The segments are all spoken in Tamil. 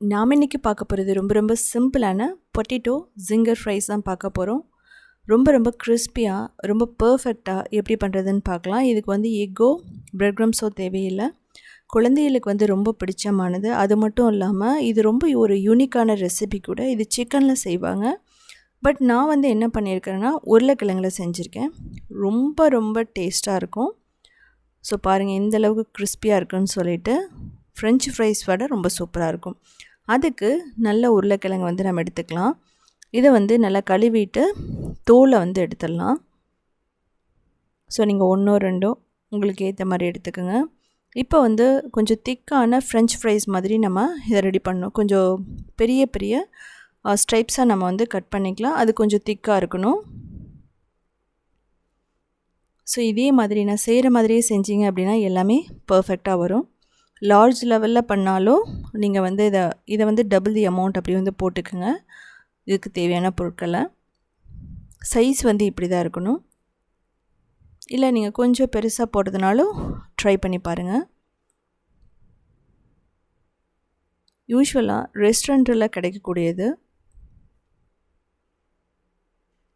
நாம் இன்றைக்கி பார்க்க போகிறது ரொம்ப ரொம்ப சிம்பிளான பொட்டேட்டோ ஜிங்கர் ஃப்ரைஸ் தான் பார்க்க போகிறோம் ரொம்ப ரொம்ப கிறிஸ்பியாக ரொம்ப பர்ஃபெக்டாக எப்படி பண்ணுறதுன்னு பார்க்கலாம். இதுக்கு வந்து எக்கோ பிரெட் க்ரம்ஸோ தேவையில்லை. குழந்தைகளுக்கு வந்து ரொம்ப பிடிச்சமானது. அது மட்டும் இல்லாமல் இது ரொம்ப ஒரு யூனிக்கான ரெசிபி கூட. இது சிக்கனில் செய்வாங்க. பட் நான் வந்து என்ன பண்ணியிருக்கிறேன்னா உருளைக்கிழங்குல செஞ்சுருக்கேன். ரொம்ப ரொம்ப டேஸ்ட்டாக இருக்கும். ஸோ பாருங்கள் எந்த அளவுக்கு கிறிஸ்பியாக இருக்குன்னு சொல்லிட்டு ஃப்ரெஞ்ச் ஃப்ரைஸ் வடை ரொம்ப சூப்பராக இருக்கும். அதுக்கு நல்ல உருளைக்கிழங்கு வந்து நம்ம எடுத்துக்கலாம். இதை வந்து நல்லா கழுவிட்டு தோலை வந்து எடுத்துடலாம். ஸோ நீங்கள் ஒன்றோ ரெண்டோ உங்களுக்கு ஏற்ற மாதிரி எடுத்துக்கோங்க. இப்போ வந்து கொஞ்சம் திக்கான ஃப்ரெஞ்ச் ஃப்ரைஸ் மாதிரி நம்ம இதை ரெடி பண்ணணும். கொஞ்சம் பெரிய பெரிய ஸ்ட்ரைப்ஸாக நம்ம வந்து கட் பண்ணிக்கலாம். அது கொஞ்சம் திக்காக இருக்கணும். ஸோ இதே மாதிரி நான் செய்கிற மாதிரியே செஞ்சீங்க அப்படின்னா எல்லாமே பர்ஃபெக்டாக வரும். லார்ஜ் லெவலில் பண்ணாலும் நீங்கள் வந்து இதை இதை வந்து டபுள் தி அமௌண்ட் அப்படி வந்து போட்டுக்குங்க. இதுக்கு தேவையான பொருட்களை. சைஸ் வந்து இப்படி தான் இருக்கணும். இல்லை நீங்கள் கொஞ்சம் பெருசாக போடுறதுனாலும் ட்ரை பண்ணி பாருங்கள் யூஸ்வலாக ரெஸ்டாரண்ட்டில் கிடைக்கக்கூடியது.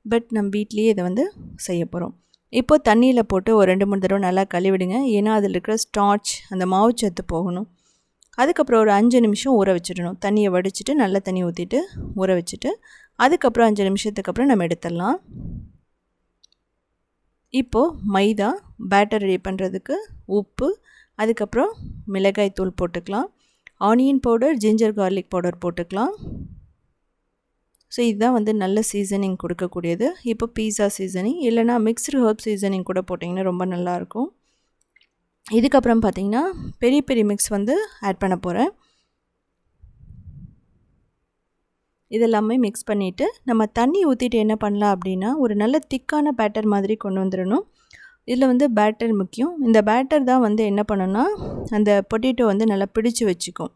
பட் நம்ம வீட்லேயே இதை வந்து செய்ய போகிறோம் இப்போ தண்ணியில் போட்டு ஒரு ரெண்டு மூணு தடவை நல்லா கழுவிடுங்க. ஏன்னா அதில் இருக்கிற ஸ்டார்ச் அந்த மாவு சத்து போகணும். அதுக்கப்புறம் ஒரு அஞ்சு நிமிஷம் ஊற வச்சிடணும். தண்ணியை வடிச்சிட்டு நல்லா தண்ணி ஊற்றிட்டு ஊற வச்சுட்டு அதுக்கப்புறம் அஞ்சு நிமிஷத்துக்கு அப்புறம் நம்ம எடுத்துடலாம். இப்போது மைதா பேட்டர் ரெடி பண்ணுறதுக்கு உப்பு அதுக்கப்புறம் மிளகாய் தூள் போட்டுக்கலாம். Onion powder ginger garlic powder போட்டுக்கலாம். ஸோ இதுதான் வந்து நல்ல சீசனிங் கொடுக்கக்கூடியது. இப்போ பீஸா சீசனிங் இல்லைனா மிக்ஸ்டு ஹர்ப் சீசனிங் கூட போட்டிங்கன்னா ரொம்ப நல்லாயிருக்கும். இதுக்கப்புறம் பார்த்திங்கன்னா பெரிய பெரிய மிக்ஸ் வந்து ஆட் பண்ண போகிறேன் இதெல்லாமே மிக்ஸ் பண்ணிவிட்டு நம்ம தண்ணி ஊற்றிட்டு என்ன பண்ணலாம் அப்படின்னா ஒரு நல்ல திக்கான பேட்டர் மாதிரி கொண்டு வந்துடணும். இதில் வந்து பேட்டர் முக்கியம். இந்த பேட்டர் தான் வந்து என்ன பண்ணுன்னா அந்த பொட்டேட்டோ வந்து நல்லா பிடிச்சு வச்சுக்கும்.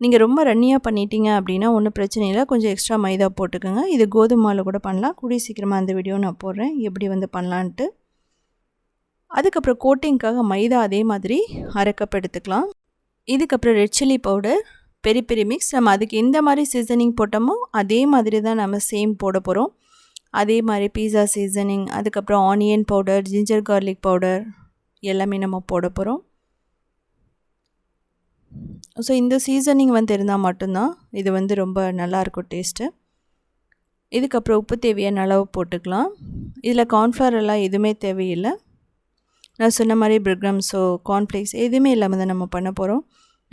நீங்கள் ரொம்ப ரன்னியாக பண்ணிட்டீங்க அப்படின்னா ஒன்றும் பிரச்சனை இல்லை. கொஞ்சம் எக்ஸ்ட்ரா மைதா போட்டுக்கோங்க. இது கோதுமாவில் கூட பண்ணலாம். கூடிய சீக்கிரமாக அந்த வீடியோ நான் போடுறேன். எப்படி வந்து பண்ணலான்ட்டு. அதுக்கப்புறம் கோட்டிங்க்காக மைதா அதே மாதிரி அரை கப் எடுத்துக்கலாம். இதுக்கப்புறம் ரெட் சில்லி பவுடர் பெரிய பெரிய மிக்ஸ் நம்ம அதுக்கு எந்த மாதிரி சீசனிங் போட்டோமோ அதே மாதிரி தான் நம்ம சேம் போட போகிறோம் அதே மாதிரி பீஸா சீசனிங் அதுக்கப்புறம் onion powder ginger garlic powder எல்லாமே நம்ம போட போகிறோம் ஸோ இந்த சீசனிங் வந்து இருந்தால் மட்டும்தான் இது வந்து ரொம்ப நல்லாயிருக்கும் டேஸ்ட்டு இதுக்கப்புறம் உப்பு தேவையான அளவு போட்டுக்கலாம். இதில் கார்ன்ஃப்ளவர் எல்லாம் எதுவுமே தேவையில்லை. நான் சொன்ன மாதிரி பிரிக்ரம்ஸோ கார்ன்ஃப்ளேக்ஸ் எதுவுமே இல்லாமல் தான் நம்ம பண்ண போகிறோம்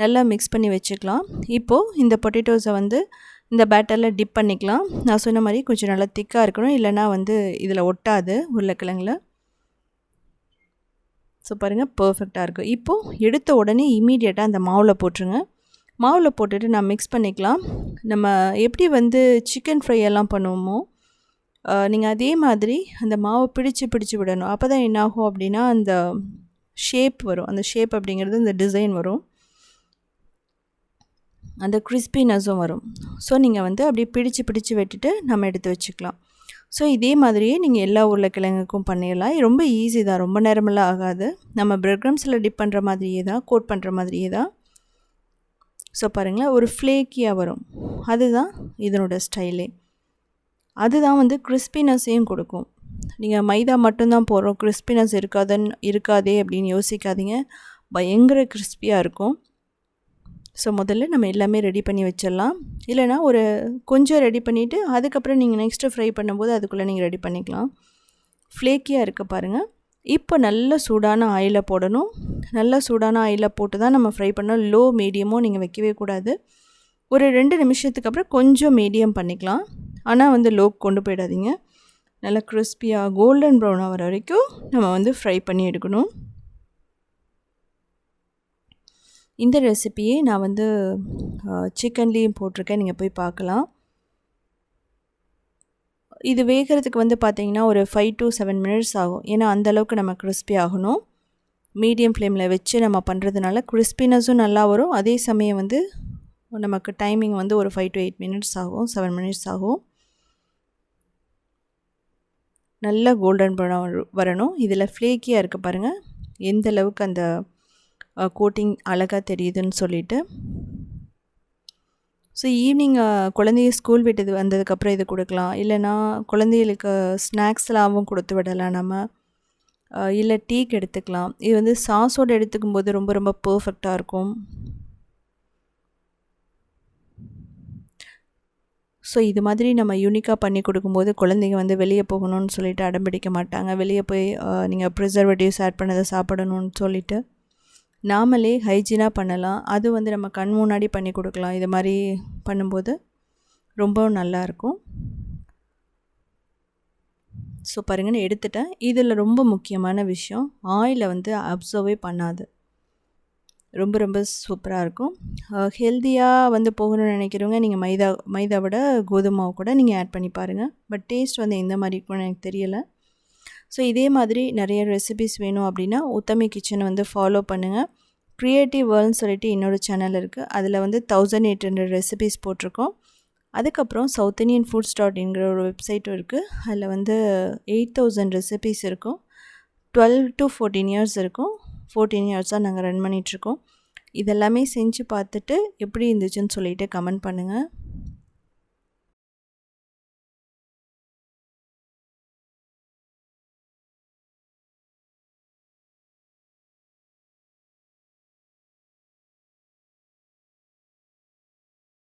நல்லா மிக்ஸ் பண்ணி வச்சுக்கலாம். இப்போது இந்த பொட்டேட்டோஸை வந்து இந்த பேட்டரில் டிப் பண்ணிக்கலாம். நான் சொன்ன மாதிரி கொஞ்சம் நல்லா திக்காக இருக்கணும். இல்லைனா வந்து இதில் ஒட்டாது உருளைக்கிழங்குல. ஸோ பாருங்கள் பர்ஃபெக்டாக இருக்கும் இப்போது எடுத்த உடனே இமீடியட்டாக அந்த மாவில் போட்டுருங்க. மாவில் போட்டுட்டு நான் மிக்ஸ் பண்ணிக்கலாம். நம்ம எப்படி வந்து சிக்கன் ஃப்ரை எல்லாம் பண்ணுவோமோ நீங்கள் அதே மாதிரி அந்த மாவை பிடிச்சு பிடிச்சு விடணும். அப்போ தான் என்னாகும் அப்படின்னா அந்த ஷேப் வரும். அந்த ஷேப் அப்படிங்கிறது இந்த டிசைன் வரும். அந்த கிறிஸ்பினஸும் வரும். ஸோ நீங்கள் வந்து அப்படியே பிடிச்சு பிடிச்சு வெட்டிட்டு நம்ம எடுத்து வச்சுக்கலாம். ஸோ இதே மாதிரியே நீங்கள் எல்லா உருளைக்கிழங்குக்கும் பண்ணிடலாம் ரொம்ப ஈஸி தான். ரொம்ப நேரமெல்லாம் ஆகாது. நம்ம பிரெட் க்ரம்ஸில் டிப் பண்ணுற மாதிரியே தான். கோட் பண்ணுற மாதிரியே தான். ஸோ பாருங்களேன். ஒரு ஃப்ளேக்கியாக வரும். அதுதான் இதனோட ஸ்டைலே அதுதான் வந்து கிறிஸ்பினஸையும் கொடுக்கும். நீங்கள் மைதா மட்டும்தான் போடுறோம். கிறிஸ்பினஸ் இருக்காதுன்னு இருக்காதே அப்படின்னு யோசிக்காதீங்க. பயங்கர கிறிஸ்பியாக இருக்கும். ஸோ முதல்ல நம்ம எல்லாமே ரெடி பண்ணி வச்சிடலாம். இல்லைனா ஒரு கொஞ்சம் ரெடி பண்ணிவிட்டு அதுக்கப்புறம் நீங்கள் நெக்ஸ்ட்டு ஃப்ரை பண்ணும்போது அதுக்குள்ளே நீங்கள் ரெடி பண்ணிக்கலாம். ஃப்ளேக்கியாக இருக்க பாருங்கள் இப்போ நல்ல சூடான ஆயிலை போடணும். நல்ல சூடான ஆயிலை போட்டு தான் நம்ம ஃப்ரை பண்ணோம். லோ மீடியமோ நீங்கள் வைக்கவே கூடாது. ஒரு ரெண்டு நிமிஷத்துக்கு அப்புறம் கொஞ்சம் மீடியம் பண்ணிக்கலாம். ஆனால் வந்து லோ கொண்டு போயிடாதீங்க. நல்லா க்ரிஸ்பியாக கோல்டன் ப்ரௌன் ஆகிற வரைக்கும் நம்ம வந்து ஃப்ரை பண்ணி எடுக்கணும். இந்த ரெசிப்பியே நான் வந்து சிக்கன்லேயும் போட்டிருக்கேன். நீங்கள் போய் பார்க்கலாம். இது வேகிறதுக்கு வந்து பார்த்திங்கன்னா ஒரு ஃபைவ் டு செவன் மினிட்ஸ் ஆகும். ஏன்னா அந்தளவுக்கு நம்ம கிறிஸ்பி ஆகணும். மீடியம் ஃப்ளேமில் வச்சு நம்ம பண்ணுறதுனால கிறிஸ்பினஸும் நல்லா வரும். அதே சமயம் வந்து நமக்கு டைமிங் வந்து ஒரு ஃபைவ் டு எயிட் மினிட்ஸ் ஆகும். செவன் மினிட்ஸ் ஆகும். நல்ல கோல்டன் ப்ரௌன் வரணும். இதில் ஃப்ளேக்கியாக இருக்குது பாருங்கள் எந்த அளவுக்கு அந்த கோட்டிங் அழகாக தெரியுதுன்னு சொல்லிட்டு. ஸோ ஈவினிங் குழந்தைய ஸ்கூல் விட்டது வந்ததுக்கப்புறம் இது கொடுக்கலாம். இல்லைனா குழந்தைகளுக்கு ஸ்நாக்ஸ்லாவும் கொடுத்து விடலாம் நம்ம. இல்லை டீக்கு எடுத்துக்கலாம். இது வந்து சாஸோடு எடுத்துக்கும் போது ரொம்ப ரொம்ப பர்ஃபெக்டாக இருக்கும். ஸோ இது மாதிரி நம்ம யூனிக்காக பண்ணி கொடுக்கும்போது குழந்தைங்க வந்து வெளியே போகணும்னு சொல்லிட்டு அடம்பிடிக்க மாட்டாங்க. வெளியே போய் நீங்கள் ப்ரிசர்வேட்டிவ்ஸ் ஆட் பண்ணதை சாப்பிடணும்னு சொல்லிட்டு. நாமளே ஹைஜீனாக பண்ணலாம். அது வந்து நம்ம கண் முன்னாடி பண்ணி கொடுக்கலாம். இது மாதிரி பண்ணும்போது ரொம்பவும் நல்லாயிருக்கும் ஸோ பாருங்கன்னு எடுத்துட்டேன். இதில் ரொம்ப முக்கியமான விஷயம் ஆயிலை வந்து அப்சர்வே பண்ணாது. ரொம்ப ரொம்ப சூப்பராக இருக்கும். ஹெல்த்தியாக வந்து போகணும்னு நினைக்கிறவங்க நீங்கள் மைதா மைதாவோட கோதுமாவை கூட நீங்கள் ஆட் பண்ணி பாருங்கள் பட் டேஸ்ட் வந்து எந்த மாதிரி இருக்கும்னு எனக்கு தெரியலை. ஸோ இதே மாதிரி நிறைய ரெசிபிஸ் வேணும் அப்படின்னா உத்தமி கிச்சனை வந்து ஃபாலோ பண்ணுங்கள் க்ரியேட்டிவ் வேர்ல்ட்னு சொல்லிட்டு இன்னொரு சேனல் இருக்குது அதில் வந்து தௌசண்ட் எயிட் ஹண்ட்ரட் ரெசிபிஸ் போட்டிருக்கோம். அதுக்கப்புறம் சவுத் இண்டியன் ஃபுட்ஸ் டாட் என்கிற ஒரு வெப்சைட்டும் இருக்குது அதில் வந்து எயிட் தௌசண்ட் ரெசிபிஸ் இருக்கும். டுவெல் டு ஃபோர்டீன் இயர்ஸ் இருக்கும். ஃபோர்டீன் இயர்ஸாக நாங்கள் ரன் பண்ணிகிட்ருக்கோம் இதெல்லாமே செஞ்சு பார்த்துட்டு எப்படி இருந்துச்சுன்னு சொல்லிவிட்டு கமெண்ட் பண்ணுங்கள்